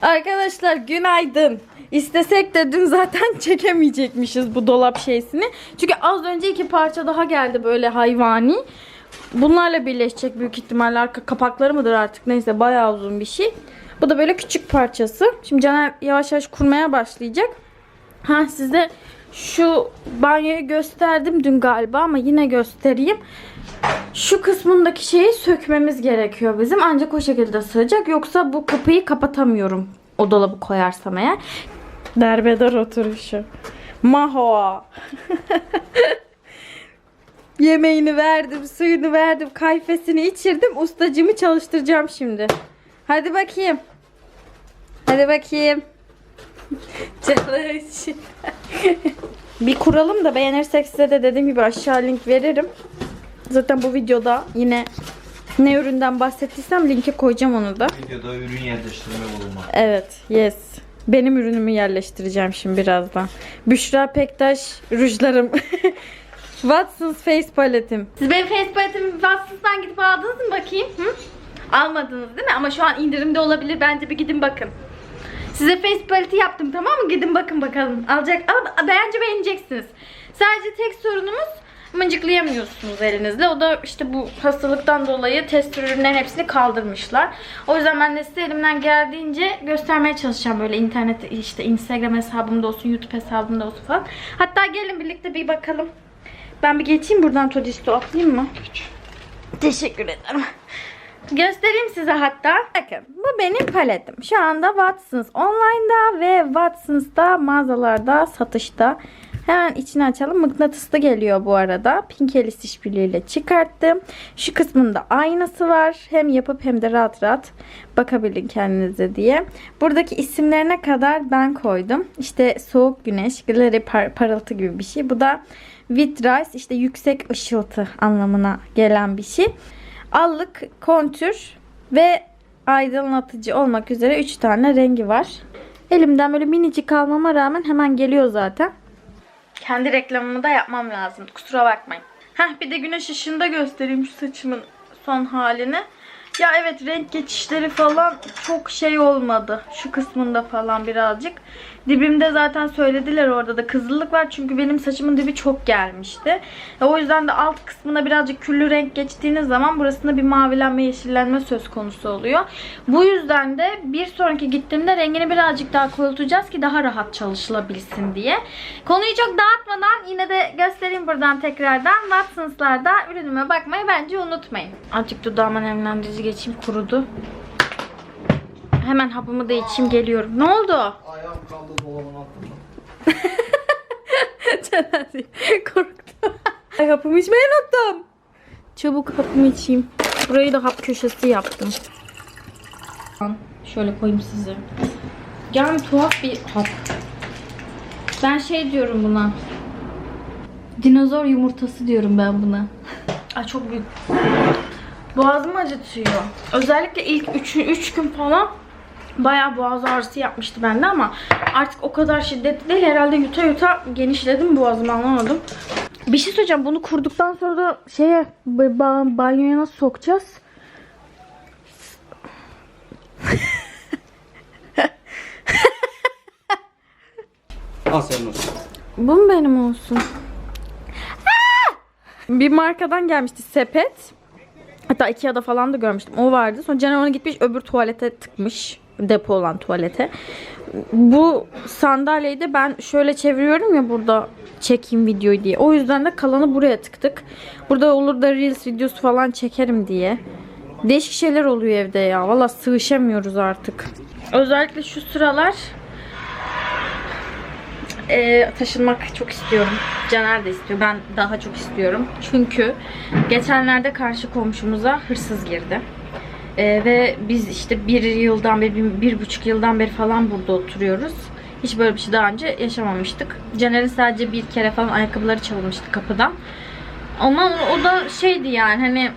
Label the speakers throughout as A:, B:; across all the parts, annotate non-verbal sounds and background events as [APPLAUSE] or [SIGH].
A: Arkadaşlar günaydın. İstesek de dün zaten [LAUGHS] çekemeyecekmişiz bu dolap şeysini. Çünkü az önce iki parça daha geldi böyle hayvani. Bunlarla birleşecek büyük ihtimalle arka kapakları mıdır artık neyse bayağı uzun bir şey. Bu da böyle küçük parçası. Şimdi Caner yavaş yavaş kurmaya başlayacak. Ha size şu banyoyu gösterdim dün galiba ama yine göstereyim. Şu kısmındaki şeyi sökmemiz gerekiyor bizim. Ancak o şekilde sığacak. Yoksa bu kapıyı kapatamıyorum. O dolabı koyarsam eğer. Derbeder oturuşu. Maho. [LAUGHS] Yemeğini verdim, suyunu verdim, kayfesini içirdim. Ustacımı çalıştıracağım şimdi. Hadi bakayım. Hadi bakayım. [LAUGHS] Çalış. [LAUGHS] Bir kuralım da beğenirsek size de dediğim gibi aşağı link veririm. Zaten bu videoda yine ne üründen bahsettiysem linke koyacağım onu da.
B: Videoda ürün yerleştirme bulunma.
A: Evet, yes. Benim ürünümü yerleştireceğim şimdi birazdan. Büşra Pektaş rujlarım. [LAUGHS] Watson's Face paletim. Siz benim face paletimi Watson's'tan gidip aldınız mı bakayım? Hı? Almadınız değil mi? Ama şu an indirimde olabilir. Bence bir gidin bakın. Size face paleti yaptım tamam mı? Gidin bakın bakalım. Alacak ama bence beğeneceksiniz. Sadece tek sorunumuz mıncıklayamıyorsunuz elinizle. O da işte bu hastalıktan dolayı test ürünlerin hepsini kaldırmışlar. O yüzden ben de size elimden geldiğince göstermeye çalışacağım böyle internet işte Instagram hesabımda olsun, YouTube hesabımda olsun falan. Hatta gelin birlikte bir bakalım. Ben bir geçeyim buradan Todisto atlayayım mı? Teşekkür ederim. Göstereyim size hatta. Bakın bu benim paletim. Şu anda Watsons online'da ve Watsons'da mağazalarda satışta. Hemen içini açalım. Mıknatıslı geliyor bu arada. Pinkelis işbirliğiyle çıkarttım. Şu kısmında aynası var. Hem yapıp hem de rahat rahat bakabilin kendinize diye. Buradaki isimlerine kadar ben koydum. İşte soğuk güneş, glary par- parıltı gibi bir şey. Bu da Vitrise işte yüksek ışıltı anlamına gelen bir şey. Allık, kontür ve aydınlatıcı olmak üzere 3 tane rengi var. Elimden böyle minicik almama rağmen hemen geliyor zaten. Kendi reklamımı da yapmam lazım. Kusura bakmayın. Heh bir de güneş ışığında göstereyim şu saçımın son halini. Ya evet renk geçişleri falan çok şey olmadı. Şu kısmında falan birazcık. Dibimde zaten söylediler orada da kızıllık var. Çünkü benim saçımın dibi çok gelmişti. E, O yüzden de alt kısmına birazcık küllü renk geçtiğiniz zaman burasında bir mavilenme, yeşillenme söz konusu oluyor. Bu yüzden de bir sonraki gittiğimde rengini birazcık daha koyultacağız ki daha rahat çalışılabilsin diye. Konuyu çok dağıtmadan yine de göstereyim buradan tekrardan. Watsons'larda ürünüme bakmayı bence unutmayın. Azıcık dudağıma nemlendirici geçeyim kurudu. Hemen hapımı da içeyim geliyorum. Ne oldu?
B: Ayağım kaldı dolabın altında. [LAUGHS]
A: Caner korktu. Ay hapımı içmeyi unuttum. Çabuk hapımı içeyim. Burayı da hap köşesi yaptım. Şöyle koyayım size. Yani tuhaf bir hap. Ben şey diyorum buna. Dinozor yumurtası diyorum ben buna. Ay çok büyük. Boğazımı acıtıyor. Özellikle ilk 3 3 gün falan bayağı boğaz ağrısı yapmıştı bende ama artık o kadar şiddetli değil. Herhalde yuta yuta genişledim boğazımı anlamadım. Bir şey söyleyeceğim. Bunu kurduktan sonra da şeye ba- ba- banyoya nasıl sokacağız?
B: Al senin olsun.
A: Bu mu benim olsun? Aa! Bir markadan gelmişti sepet. Hatta Ikea'da falan da görmüştüm. O vardı. Sonra onu gitmiş öbür tuvalete tıkmış. Depo olan tuvalete. Bu sandalyeyi de ben şöyle çeviriyorum ya burada çekeyim videoyu diye. O yüzden de kalanı buraya tıktık. Burada olur da Reels videosu falan çekerim diye. Değişik şeyler oluyor evde ya. Valla sığışamıyoruz artık. Özellikle şu sıralar e, taşınmak çok istiyorum. Caner de istiyor. Ben daha çok istiyorum. Çünkü geçenlerde karşı komşumuza hırsız girdi. E, ve biz işte bir yıldan beri, bir, bir buçuk yıldan beri falan burada oturuyoruz. Hiç böyle bir şey daha önce yaşamamıştık. Caner'in sadece bir kere falan ayakkabıları çalınmıştı kapıdan. Ama o da şeydi yani hani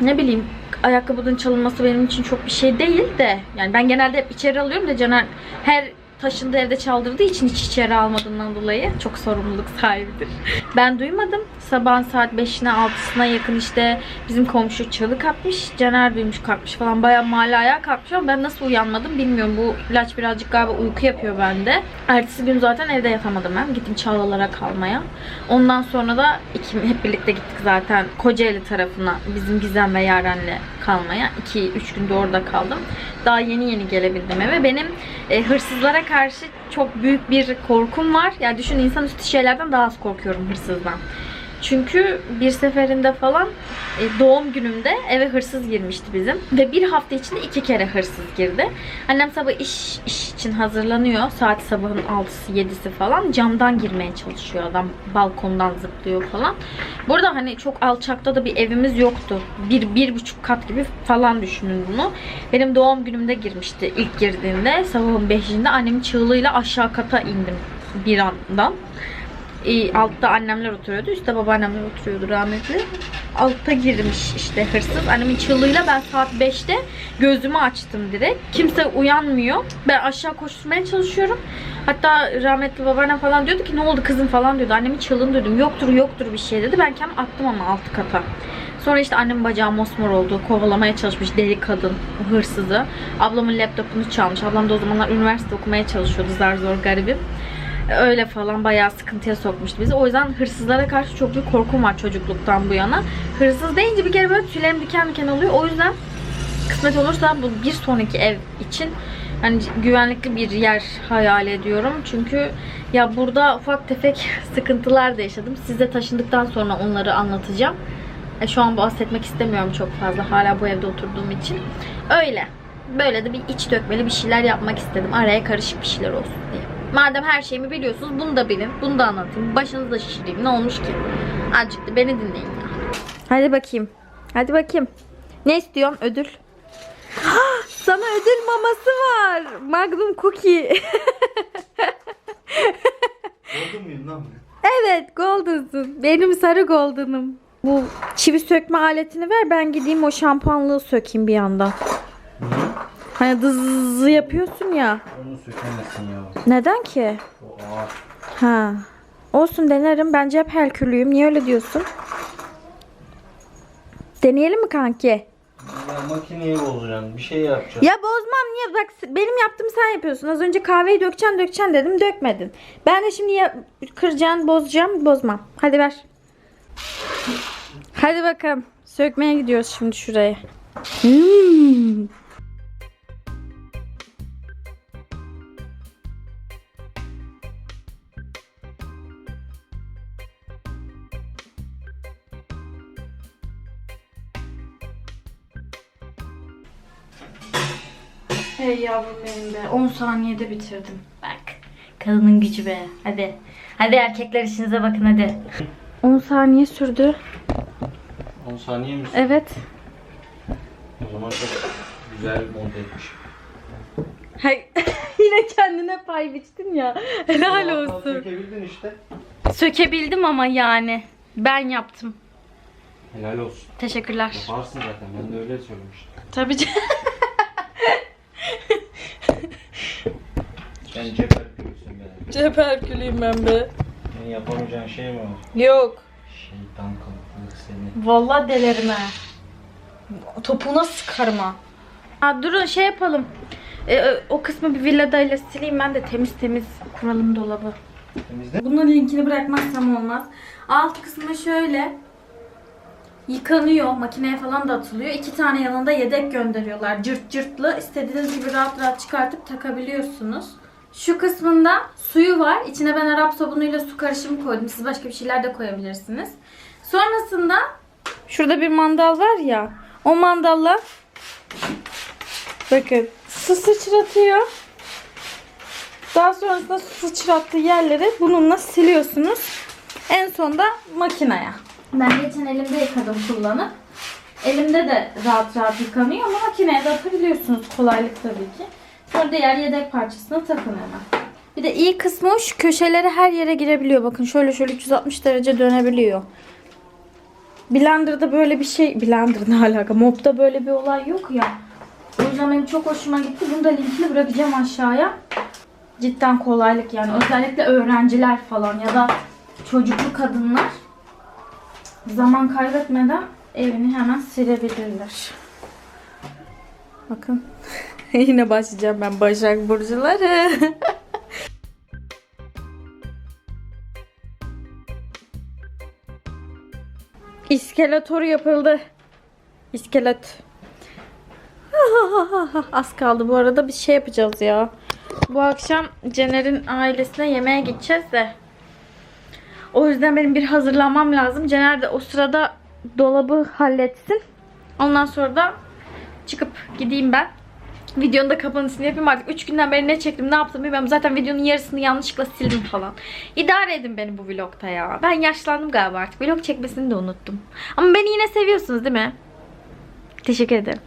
A: ne bileyim ayakkabının çalınması benim için çok bir şey değil de yani ben genelde hep içeri alıyorum da Caner her taşındığı evde çaldırdığı için hiç içeri almadığından dolayı çok sorumluluk sahibidir. [LAUGHS] Ben duymadım. Sabahın saat 5'ine 6'sına yakın işte bizim komşu çığlık atmış. Caner duymuş kalkmış falan. Bayağı mahalle ayağa kalkmış ama ben nasıl uyanmadım bilmiyorum. Bu ilaç birazcık galiba uyku yapıyor bende. Ertesi gün zaten evde yatamadım ben. Gittim Çağlalara kalmaya. Ondan sonra da iki, hep birlikte gittik zaten Kocaeli tarafına bizim Gizem ve Yaren'le kalmaya. 2-3 günde orada kaldım. Daha yeni yeni gelebildim eve. Benim e, hırsızlara karşı çok büyük bir korkum var. Yani düşün insanüstü şeylerden daha az korkuyorum hırsızdan. Çünkü bir seferinde falan e, doğum günümde eve hırsız girmişti bizim. Ve bir hafta içinde iki kere hırsız girdi. Annem sabah iş, iş için hazırlanıyor. Saat sabahın 6'sı 7'si falan. Camdan girmeye çalışıyor adam. Balkondan zıplıyor falan. Burada hani çok alçakta da bir evimiz yoktu. Bir, bir buçuk kat gibi falan düşünün bunu. Benim doğum günümde girmişti ilk girdiğinde. Sabahın 5'inde annemin çığlığıyla aşağı kata indim bir andan. Altta annemler oturuyordu. Üstte babaannemler oturuyordu rahmetli. Altta girmiş işte hırsız. Annemin çığlığıyla ben saat 5'te gözümü açtım direkt. Kimse uyanmıyor. Ben aşağı koşturmaya çalışıyorum. Hatta rahmetli babaannem falan diyordu ki ne oldu kızım falan diyordu. Annemin çığlığını duydum. Yoktur yoktur bir şey dedi. Ben kendim attım ama alt kata. Sonra işte annemin bacağı mosmor oldu. Kovalamaya çalışmış deli kadın hırsızı. Ablamın laptopunu çalmış. Ablam da o zamanlar üniversite okumaya çalışıyordu zar zor garibim. Öyle falan bayağı sıkıntıya sokmuştu bizi. O yüzden hırsızlara karşı çok büyük korkum var çocukluktan bu yana. Hırsız deyince bir kere böyle tüylerim diken diken oluyor. O yüzden kısmet olursa bu bir sonraki ev için hani güvenlikli bir yer hayal ediyorum. Çünkü ya burada ufak tefek [LAUGHS] sıkıntılar da yaşadım. Size taşındıktan sonra onları anlatacağım. E, şu an bahsetmek istemiyorum çok fazla hala bu evde oturduğum için. Öyle. Böyle de bir iç dökmeli bir şeyler yapmak istedim. Araya karışık bir şeyler olsun diye. Madem her şeyimi biliyorsunuz bunu da bilin. Bunu da anlatayım. Başınızda şişireyim. Ne olmuş ki? Azıcık da beni dinleyin ya. Hadi bakayım. Hadi bakayım. Ne istiyorsun? Ödül. Sana ödül maması var. Magnum cookie.
B: Gördün müyüm lan?
A: evet golden'sın. Benim sarı golden'ım. Bu çivi sökme aletini ver ben gideyim o şampuanlığı sökeyim bir yandan. Hani dızı yapıyorsun ya.
B: Onu sökemezsin ya.
A: Neden ki?
B: O ağır.
A: Ha. Olsun denerim. Bence hep herkülüyüm. Niye öyle diyorsun? Deneyelim mi kanki?
B: Ya makineyi bozacaksın. Bir şey yapacaksın.
A: Ya bozmam niye? Bak benim yaptığımı sen yapıyorsun. Az önce kahveyi dökeceksin dökeceksin dedim dökmedin. Ben de şimdi ya, kıracaksın bozacağım bozmam. Hadi ver. Hadi bakalım. Sökmeye gidiyoruz şimdi şuraya. Hmm. Hey yavrum benim be. 10 saniyede bitirdim. Bak. Kadının gücü be. Hadi. Hadi erkekler işinize bakın hadi. 10 saniye sürdü.
B: 10 saniye mi?
A: Evet.
B: O zaman çok güzel monte etmiş.
A: Hay [LAUGHS] Yine kendine pay biçtin ya. Helal olsun.
B: Sökebildin işte.
A: Sökebildim ama yani. Ben yaptım.
B: Helal olsun.
A: Teşekkürler.
B: Yaparsın zaten. Ben de öyle söylemiştim.
A: Tabii canım. [LAUGHS]
B: Sen cep erkeksin be.
A: Ceperkülüyüm ben be.
B: Senin yapamayacağın şey mi var?
A: Yok.
B: Şeytan kalıplı seni.
A: Vallahi delerim ha. Topuğuna sıkarım ha. Aa, durun şey yapalım. Ee, o kısmı bir villadayla sileyim ben de temiz temiz kuralım dolabı.
B: Temizle.
A: Bunun linkini bırakmazsam olmaz. Alt kısmı şöyle yıkanıyor. Makineye falan da atılıyor. İki tane yanında yedek gönderiyorlar. Cırt cırtlı. İstediğiniz gibi rahat rahat çıkartıp takabiliyorsunuz. Şu kısmında suyu var. İçine ben Arap sabunuyla su karışımı koydum. Siz başka bir şeyler de koyabilirsiniz. Sonrasında şurada bir mandal var ya. O mandalla bakın su sıçratıyor. Daha sonrasında su sıçrattığı yerleri bununla siliyorsunuz. En sonda makineye. Ben geçen elimde yıkadım kullanıp. Elimde de rahat rahat yıkanıyor ama makineye de atabiliyorsunuz. Kolaylık tabii ki. Sonra diğer yedek parçasına takın hemen. Bir de iyi kısmı şu köşelere her yere girebiliyor. Bakın şöyle şöyle 360 derece dönebiliyor. Blender'da böyle bir şey... Blender ne alaka? Mop'ta böyle bir olay yok ya. O yüzden benim çok hoşuma gitti. Bunu da linkini bırakacağım aşağıya. cidden kolaylık yani. Özellikle öğrenciler falan ya da çocuklu kadınlar zaman kaybetmeden evini hemen silebilirler. Bakın. [LAUGHS] Yine başlayacağım ben Başak Burcuları. [LAUGHS] İskeletor yapıldı. İskelet. [LAUGHS] Az kaldı bu arada bir şey yapacağız ya. Bu akşam Cener'in ailesine yemeğe gideceğiz de. O yüzden benim bir hazırlanmam lazım. Cener de o sırada dolabı halletsin. Ondan sonra da çıkıp gideyim ben. Videonun da kapanışını yapayım artık. 3 günden beri ne çektim ne yaptım bilmiyorum. Zaten videonun yarısını yanlışlıkla sildim falan. İdare edin beni bu vlogta ya. Ben yaşlandım galiba artık. Vlog çekmesini de unuttum. Ama beni yine seviyorsunuz değil mi? Teşekkür ederim.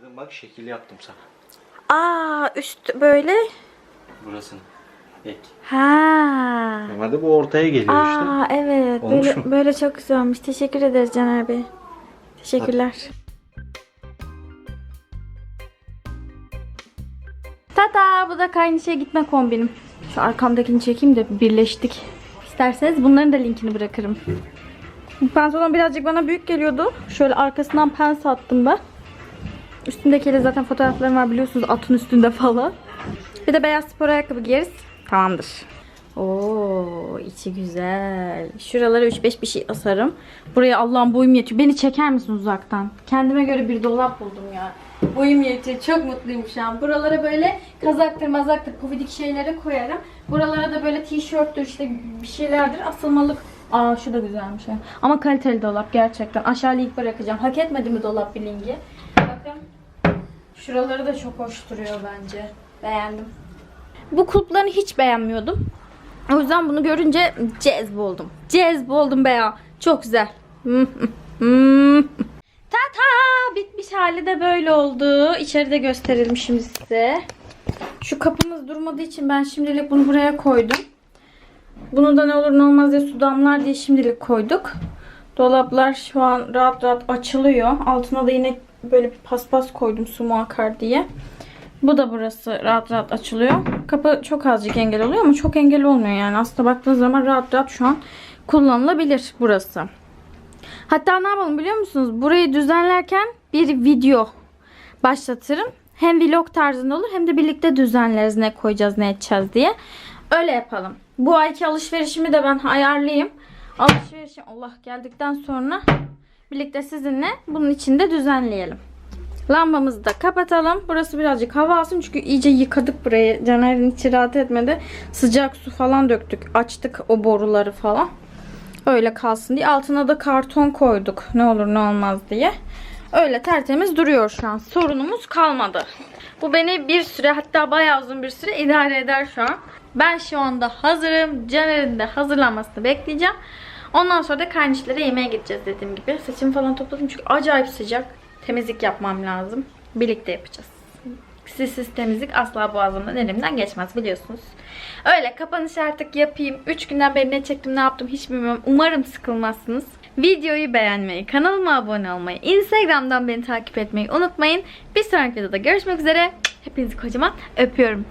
B: Dedim bak şekil yaptım sana.
A: Aa üst böyle.
B: Burasını. Ek.
A: Ha.
B: Normalde bu ortaya geliyor işte.
A: Aa evet.
B: Olmuş
A: Böyle
B: mu?
A: böyle çok güzel olmuş. Teşekkür ederiz Caner Bey. Teşekkürler. Tata bu da kaynışa gitme kombinim. Şu arkamdakini çekeyim de birleştik. İsterseniz bunların da linkini bırakırım. Bu pantolon birazcık bana büyük geliyordu. Şöyle arkasından pens attım ben. Üstündekiyle zaten fotoğraflarım var biliyorsunuz atın üstünde falan. Bir de beyaz spor ayakkabı giyeriz. Tamamdır. Oo, içi güzel. Şuralara 3-5 bir şey asarım. Buraya Allah'ım boyum yetiyor. Beni çeker misin uzaktan? Kendime göre bir dolap buldum ya. Boyum yetiyor. Çok mutluyum şu an. Buralara böyle kazaktır mazaktır pofidik şeyleri koyarım. Buralara da böyle tişörttür işte bir şeylerdir asılmalık. Aa şu da güzelmiş. ha. Ama kaliteli dolap gerçekten. Aşağı link bırakacağım. Hak etmedi mi dolap bir? Bakın. Şuraları da çok hoş duruyor bence. Beğendim. Bu kulplarını hiç beğenmiyordum. O yüzden bunu görünce cezboldum. Cezboldum be ya. Çok güzel. Tata bitmiş hali de böyle oldu. İçeride gösterelim şimdi size. Şu kapımız durmadığı için ben şimdilik bunu buraya koydum. Bunu da ne olur ne olmaz diye su damlar diye şimdilik koyduk. Dolaplar şu an rahat rahat açılıyor. Altına da yine böyle bir paspas koydum su mu akar diye. Bu da burası rahat rahat açılıyor. Kapı çok azıcık engel oluyor ama çok engel olmuyor yani. Aslında baktığınız zaman rahat rahat şu an kullanılabilir burası. Hatta ne yapalım biliyor musunuz? Burayı düzenlerken bir video başlatırım. Hem vlog tarzında olur hem de birlikte düzenleriz ne koyacağız ne edeceğiz diye. Öyle yapalım. Bu ayki alışverişimi de ben ayarlayayım. Alışverişim Allah geldikten sonra birlikte sizinle bunun içinde düzenleyelim. Lambamızı da kapatalım. Burası birazcık hava alsın çünkü iyice yıkadık burayı. Caner'in içi rahat etmedi. Sıcak su falan döktük. Açtık o boruları falan. Öyle kalsın diye. Altına da karton koyduk. Ne olur ne olmaz diye. Öyle tertemiz duruyor şu an. Sorunumuz kalmadı. Bu beni bir süre hatta bayağı uzun bir süre idare eder şu an. Ben şu anda hazırım. Caner'in de hazırlanmasını bekleyeceğim. Ondan sonra da karnışlara yemeğe gideceğiz dediğim gibi. Saçımı falan topladım çünkü acayip sıcak. Temizlik yapmam lazım. Birlikte yapacağız. Sizsiz temizlik asla boğazımdan elimden geçmez biliyorsunuz. Öyle kapanış artık yapayım. 3 günden beri ne çektim ne yaptım hiç bilmiyorum. Umarım sıkılmazsınız. Videoyu beğenmeyi, kanalıma abone olmayı, Instagram'dan beni takip etmeyi unutmayın. Bir sonraki videoda görüşmek üzere. Hepinizi kocaman öpüyorum.